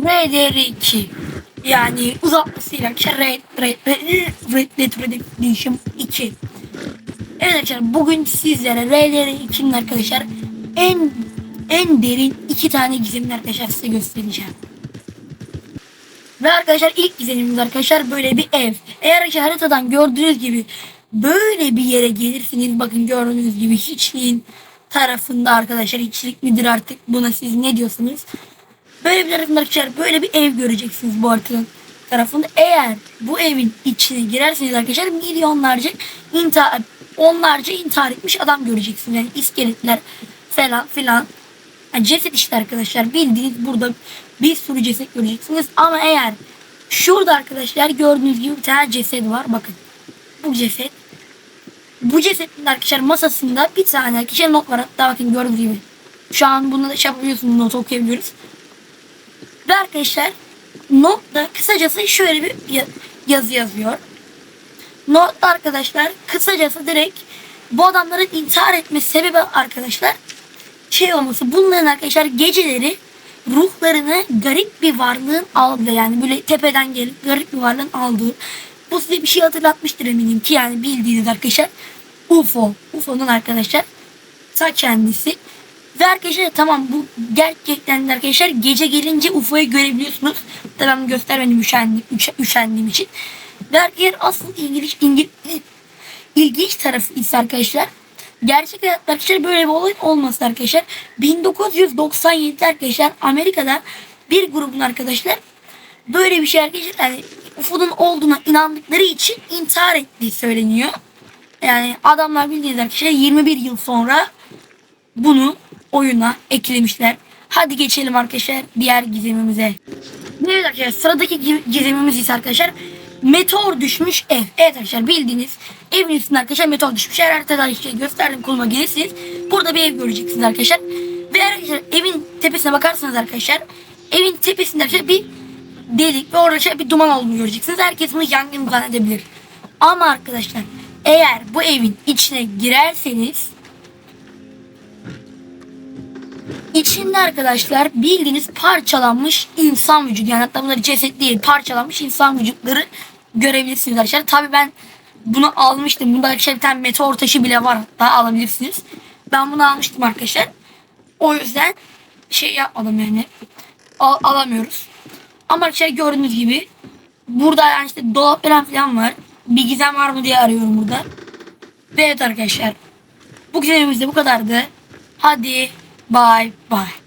RDR2 yani uzatmasıyla arkadaşlar Red, Red, Red, Red Dead Redemption 2. Evet arkadaşlar bugün sizlere RDR2'nin arkadaşlar en en derin iki tane gizemini arkadaşlar size göstereceğim. Ve arkadaşlar ilk gizemimiz arkadaşlar böyle bir ev. Eğer arkadaşlar haritadan gördüğünüz gibi böyle bir yere gelirsiniz bakın gördüğünüz gibi hiçliğin tarafında arkadaşlar hiçlik midir artık buna siz ne diyorsunuz? Böyle bir tarafında arkadaşlar böyle bir ev göreceksiniz bu haritanın tarafında. Eğer bu evin içine girerseniz arkadaşlar milyonlarca intihar, onlarca intihar etmiş adam göreceksiniz. Yani iskeletler falan filan. Yani ceset işte arkadaşlar bildiğiniz burada bir sürü ceset göreceksiniz. Ama eğer şurada arkadaşlar gördüğünüz gibi bir tane ceset var. Bakın bu ceset. Bu cesetin arkadaşlar masasında bir tane arkadaşlar not var. Hatta bakın gördüğünüz gibi. Şu an bunu da şey yapabiliyorsunuz. Not okuyabiliyoruz. Ve arkadaşlar notta kısacası şöyle bir ya- yazı yazıyor. Notta arkadaşlar kısacası direkt bu adamların intihar etme sebebi arkadaşlar şey olması bunların arkadaşlar geceleri ruhlarını garip bir varlığın aldığı yani böyle tepeden gelip garip bir varlığın aldığı bu size bir şey hatırlatmıştır eminim ki yani bildiğiniz arkadaşlar UFO. UFO'nun arkadaşlar ta kendisi. Ve arkadaşlar tamam bu gerçekten arkadaşlar gece gelince UFO'yu görebiliyorsunuz. Tamam göstermedim üşendiğim, üş- üşendiğim için. Ve arkadaşlar asıl ilginç, ilginç, ilginç tarafı ise arkadaşlar gerçek hayatta arkadaşlar böyle bir olay olması arkadaşlar. 1997'de arkadaşlar Amerika'da bir grubun arkadaşlar böyle bir şey arkadaşlar yani UFO'nun olduğuna inandıkları için intihar ettiği söyleniyor. Yani adamlar bildiğiniz arkadaşlar 21 yıl sonra bunu oyuna eklemişler. Hadi geçelim arkadaşlar diğer gizemimize. Evet arkadaşlar sıradaki gi- gizemimiz ise arkadaşlar meteor düşmüş ev. Evet arkadaşlar bildiğiniz evin üstünde arkadaşlar meteor düşmüş. Eğer haritadan işte gösterdim kuluma gelirsiniz. Burada bir ev göreceksiniz arkadaşlar. Ve arkadaşlar evin tepesine bakarsanız arkadaşlar evin tepesinde arkadaşlar bir delik ve orada arkadaşlar bir duman olduğunu göreceksiniz. Herkes bunu yangın zannedebilir. Ama arkadaşlar eğer bu evin içine girerseniz İçinde arkadaşlar bildiğiniz parçalanmış insan vücudu yani hatta bunlar ceset değil parçalanmış insan vücutları görebilirsiniz arkadaşlar. Tabi ben bunu almıştım. Bunda arkadaşlar meteor taşı bile var hatta alabilirsiniz. Ben bunu almıştım arkadaşlar. O yüzden şey yapmadım yani Al- alamıyoruz. Ama arkadaşlar gördüğünüz gibi burada yani işte dolap falan var. Bir gizem var mı diye arıyorum burada. Ve evet arkadaşlar bu gizemimiz de bu kadardı. Hadi bye bye.